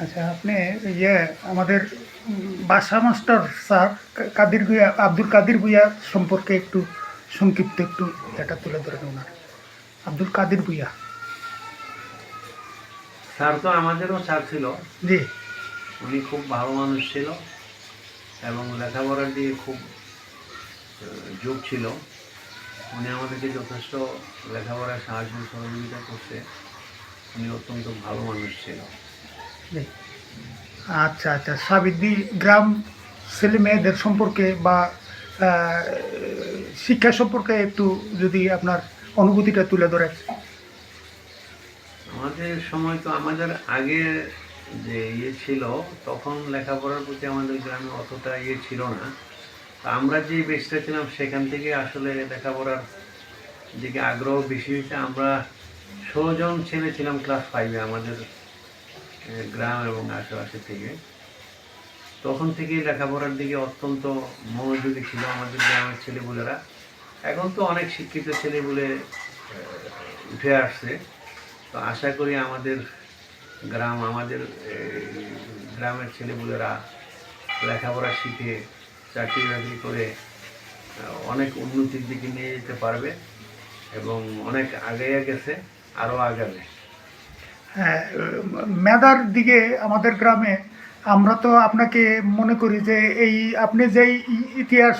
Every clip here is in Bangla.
আচ্ছা আপনি ইয়ে আমাদের বাসা মাস্টার স্যার কাদির ভুইয়া আব্দুল কাদির ভুইয়া সম্পর্কে একটু সংক্ষিপ্ত একটু এটা তুলে ধরেন ওনার। আব্দুল কাদির ভুইয়া। স্যার তো আমাদেরও স্যার ছিল। জি। উনি খুব ভালো মানুষ ছিল এবং লেখাপড়ার দিকে খুব যোগ ছিল। উনি আমাদেরকে যথেষ্ট লেখাপড়ায় সাহায্য সহযোগিতা করছে। উনি অত্যন্ত ভালো মানুষ ছিল। আচ্ছা আচ্ছা সাবিদ্দি গ্রাম ছেলে মেয়েদের সম্পর্কে বা শিক্ষা সম্পর্কে একটু যদি আপনার অনুভূতিটা তুলে ধরেন। আমাদের সময় তো আমাদের আগে যে ইয়ে ছিল, তখন লেখাপড়ার প্রতি আমাদের গ্রামে অতটা ইয়ে ছিল না। আমরা যে বেসটা ছিলাম, সেখান থেকে আসলে লেখাপড়ার দিকে আগ্রহ বেশি হয়েছে। আমরা ষোলো জন ছেলে ছিলাম ক্লাস ফাইভে আমাদের গ্রাম এবং আশেপাশে থেকে। তখন থেকেই লেখাপড়ার দিকে অত্যন্ত মনোযোগী ছিল আমাদের গ্রামের ছেলেপুলেরা। এখন তো অনেক শিক্ষিত ছেলেপুলে উঠে আসছে। তো আশা করি আমাদের গ্রাম, আমাদের গ্রামের ছেলেপুলেরা লেখাপড়া শিখে, চাকরি বাকরি করে অনেক উন্নতির দিকে নিয়ে যেতে পারবে এবং অনেক আগে গেছে, আরও আগাবে। হ্যাঁ মেধার দিকে আমাদের গ্রামে আমরা তো আপনাকে মনে করি যে এই আপনি যেই ইতিহাস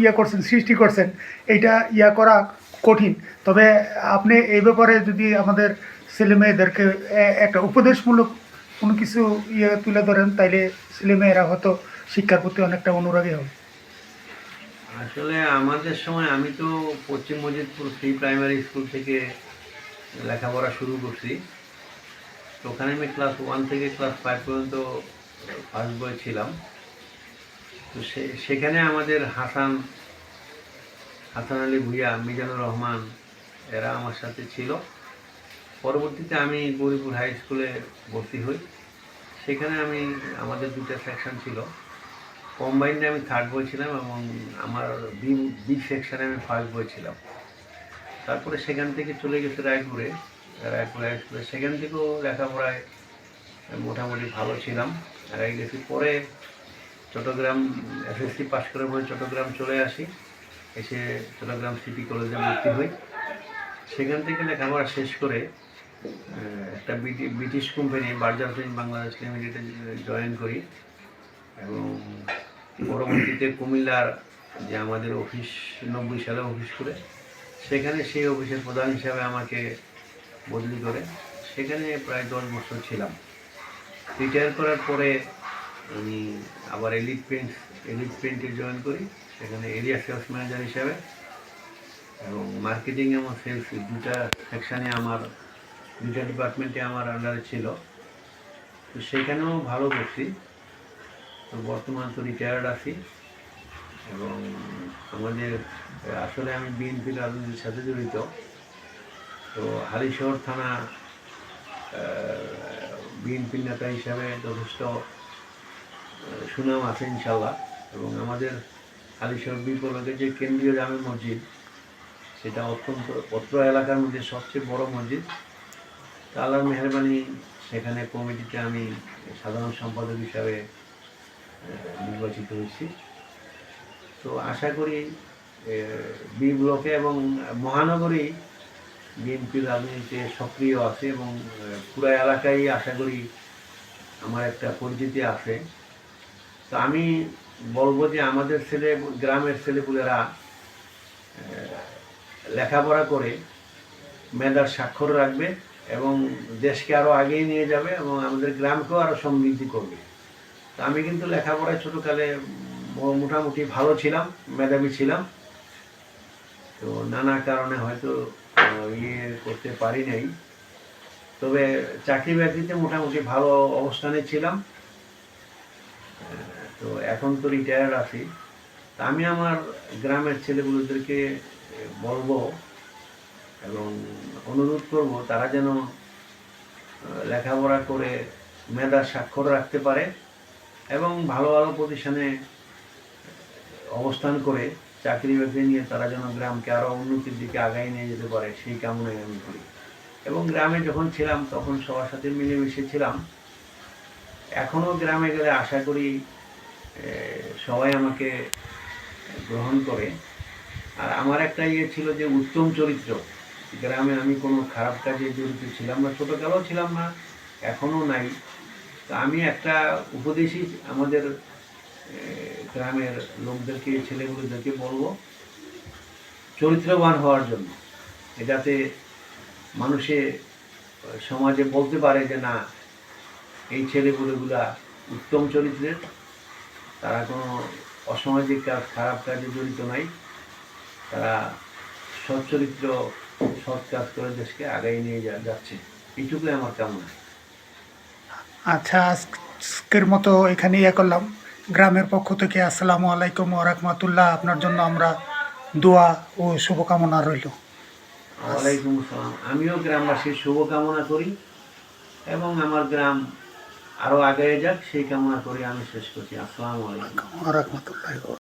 ইয়ে করছেন, সৃষ্টি করছেন, এইটা ইয়া করা কঠিন। তবে আপনি এই ব্যাপারে যদি আমাদের ছেলে মেয়েদেরকে একটা উপদেশমূলক কোনো কিছু ইয়ে তুলে ধরেন, তাইলে ছেলে মেয়েরা হয়তো শিক্ষার প্রতি অনেকটা অনুরাগী হবে। আসলে আমাদের সময় আমি তো পশ্চিম মজিদপুর ফ্রি প্রাইমারি স্কুল থেকে লেখাপড়া শুরু করছি। তো ওখানে আমি ক্লাস ওয়ান থেকে ক্লাস ফাইভ পর্যন্ত ফার্স্ট বয় ছিলাম। তো সে, সেখানে আমাদের হাসান হাসান আলী ভুইয়া, মিজানুর রহমান, এরা আমার সাথে ছিল। পরবর্তীতে আমি গরিপুর হাই স্কুলে ভর্তি হই। সেখানে আমি, আমাদের দুটা সেকশন ছিল। কম্বাইন্ডে আমি থার্ড বয় ছিলাম এবং আমার বি বি সেকশনে আমি ফার্স্ট বয় ছিলাম। তারপরে সেখান থেকে চলে গেছে রায়পুরে। রায়পুর হাই স্কুলে সেখান থেকেও লেখাপড়ায় মোটামুটি ভালো ছিলাম। আর এই গেছি পরে চট্টগ্রাম এসএসসি পাশ করার পরে চট্টগ্রাম চলে আসি। এসে চট্টগ্রাম সিটি কলেজে ভর্তি হই। সেখান থেকে লেখাপড়া শেষ করে একটা British- British company Berger film Bangladesh লিমিটেডে জয়েন করি। এবং পরবর্তীতে কুমিল্লার যে আমাদের অফিস নব্বই সালে অফিস করে, সেখানে সেই অফিসের প্রধান হিসাবে আমাকে বদলি করে। সেখানে প্রায় দশ বছর ছিলাম। রিটায়ার করার পরে আমি আবার এলিট পেন্ট এলিট পেন্টে জয়েন করি। সেখানে এরিয়া সেলস ম্যানেজার হিসাবে। এবং মার্কেটিং এবং সেলস দুটা সেকশানে আমার দুটা ডিপার্টমেন্টে আমার আন্ডারে ছিল। তো সেখানেও ভালো করছি। তো বর্তমান তো রিটায়ার্ড আছি। এবং আমাদের, আসলে আমি বিএনপি রাজনীতির সাথে জড়িত। তো হালিশহর থানা বিএনপির নেতা হিসাবে যথেষ্ট সুনাম আছে ইনশাল্লাহ। এবং আমাদের হালিশহর বিপ্লবে যে কেন্দ্রীয় জামে মসজিদ, সেটা অত্যন্ত অত্র এলাকার মধ্যে সবচেয়ে বড় মসজিদ। তা আল্লাহর মেহরবানি, সেখানে কমিটিতে আমি সাধারণ সম্পাদক হিসাবে নির্বাচিত হয়েছি। তো আশা করি বি ব্লকে এবং মহানগরী বিএনপির রাজনীতিতে সক্রিয় আছে এবং পুরো এলাকায় আশা করি আমার একটা পরিচিতি আছে। তো আমি বলব যে আমাদের ছেলে, গ্রামের ছেলেপুলেরা লেখাপড়া করে মেধার স্বাক্ষর রাখবে এবং দেশকে আরও আগিয়ে নিয়ে যাবে এবং আমাদের গ্রামকেও আরও সমৃদ্ধি করবে। তো আমি কিন্তু লেখাপড়ায় ছোটোকালে মোটামুটি ভালো ছিলাম, মেধাবী ছিলাম। তো নানা কারণে হয়তো ইয়ে করতে পারি নাই। তবে চাকরি বাকরিতে মোটামুটি ভালো অবস্থানে ছিলাম। তো এখন তো রিটায়ার আছি। আমি আমার গ্রামের ছেলেগুলোদেরকে বলব এবং অনুরোধ করব তারা যেন লেখাপড়া করে মেধার স্বাক্ষর রাখতে পারে এবং ভালো ভালো প্রতিষ্ঠানে অবস্থান করে চাকরি বাকরি নিয়ে তারা যেন গ্রামকে আরও উন্নতির দিকে আগায় নিয়ে যেতে পারে, সেই কামনাই আমি করি। এবং গ্রামে যখন ছিলাম, তখন সবার সাথে মিলেমিশে ছিলাম। এখনও গ্রামে গেলে আশা করি সবাই আমাকে গ্রহণ করে। আর আমার একটা ইয়ে ছিল যে, উত্তম চরিত্র। গ্রামে আমি কোনো খারাপ কাজে জড়িত ছিলাম না ছোটোকালেও ছিলাম না এখনও নাই। তো আমি একটা উপদেশই আমাদের গ্রামের লোকদেরকে ছেলেগুলোদেরকে বলব, চরিত্রবান হওয়ার জন্য। যাতে মানুষে সমাজে বলতে পারে যে, না, এই ছেলেগুলোগুলা উত্তম চরিত্রের। তারা কোনো অসামাজিক কাজ, খারাপ কাজে জড়িত নাই। তারা সৎ চরিত্র, সৎ কাজ করে দেশকে আগাই নিয়ে যাচ্ছে। এইটুকুই আমার কামনা। আচ্ছা আজকের মতো এখানেই ইয়ে করলাম। গ্রামের পক্ষ থেকে আসসালামু আলাইকুম ও রহমতুল্লাহ। আপনার জন্য আমরা দোয়া ও শুভকামনা রইল। ওয়ালাইকুম আসসালাম। আমিও গ্রামবাসীর শুভকামনা করি এবং আমার গ্রাম আরও আগে যাক সেই কামনা করে। আমি শেষ করছি। আসসালামু আলাইকুম। রহমতুল্লাহ